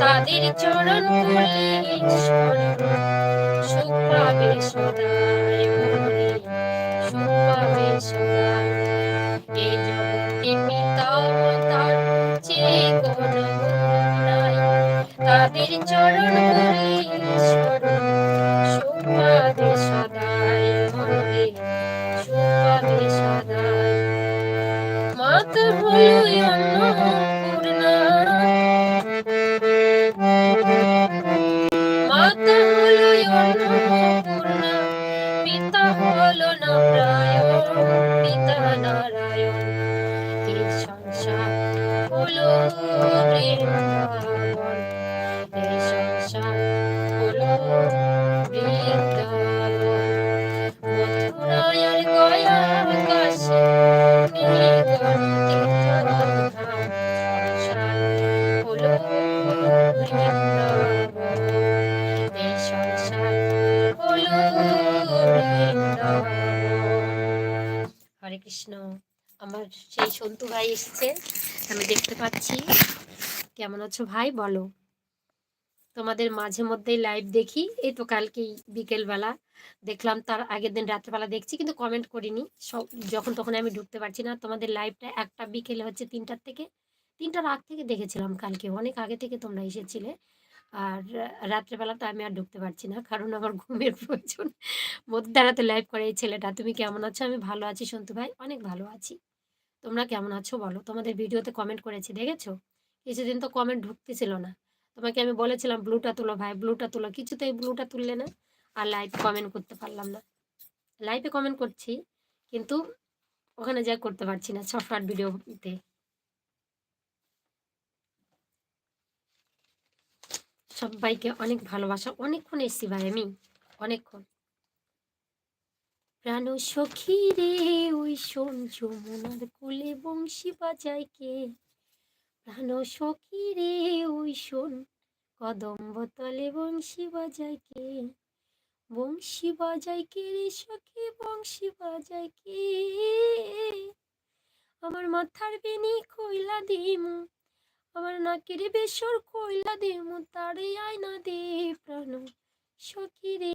তাদের চরণ কলি স্মরণ সুখ পাবে সদাই মনে সুখ পাবে সদাই এই জগতে পিতা মাতার চেয়ে তাদের চরণ পাবে সদাই মনে সুখ পাবে সদাই। মাতা হলো অন্নপূর্ণা। মাতা হলো অন্নপূর্ণা। পিতা হলো নারায়ণ, পিতা নারায়ণ। এই সংসার হলো বৃন্দাবন হরে কৃষ্ণ। আমার সেই সন্তু ভাই এসছে আমি দেখতে পাচ্ছি। কেমন আছো ভাই? বলো। তোমাদের মাঝে মধ্যেই লাইভ দেখি। এই তো কালকেই বিকেলবেলা দেখলাম, তার আগের দিন রাত্রেবেলা দেখছি, কিন্তু কমেন্ট করিনি। সব, যখন তখন আমি ঢুকতে পারছি না, তোমাদের লাইভটা একটা বিকেলে হচ্ছে তিনটার থেকে, তিনটার আগ থেকে দেখেছিলাম কালকে, অনেক আগে থেকে তোমরা এসেছিলে। আর রাত্রেবেলাটা আমি আর ঢুকতে পারছি না, কারণ আমার ঘুমের প্রয়োজন। মধ্যরাতে লাইভ করে এই ছেলেটা। তুমি কেমন আছো? আমি ভালো আছি, সন্তু ভাই, অনেক ভালো আছি। তোমরা কেমন আছো বলো? তোমাদের ভিডিওতে কমেন্ট করেছি, দেখেছ? কিছুদিন তো কমেন্ট ঢুকতেছিল না। তোমাকে আমি বলেছিলাম ব্লুটা তুলো ভাই ব্লুটা তুলো। কিছুতেই ব্লুটা তুললে না আর লাইভ কমেন্ট করতে পারলাম না। লাইভে কমেন্ট করছি, কিন্তু ওখানে যা করতে পারছি না শর্ট ভিডিওতে সবাইকে অনেক ভালোবাসা। অনেকক্ষণ এসছি ভাই আমি, অনেকক্ষণ। প্রাণ সখী রে, ওই শোন যমুনার কুলে বংশী বাজায় কে? প্রাণ সখী রে, ওই শোন কদম্ব তলে বংশী বাজায় কে? বংশী বাজায় কে রে সখী? বংশী বাজায় কে? আমার মাথার বেনি কইলা দিমু, আমার নাকের বেসর কইলা দিমু, তারে আয়না দে প্রাণ সখী রে।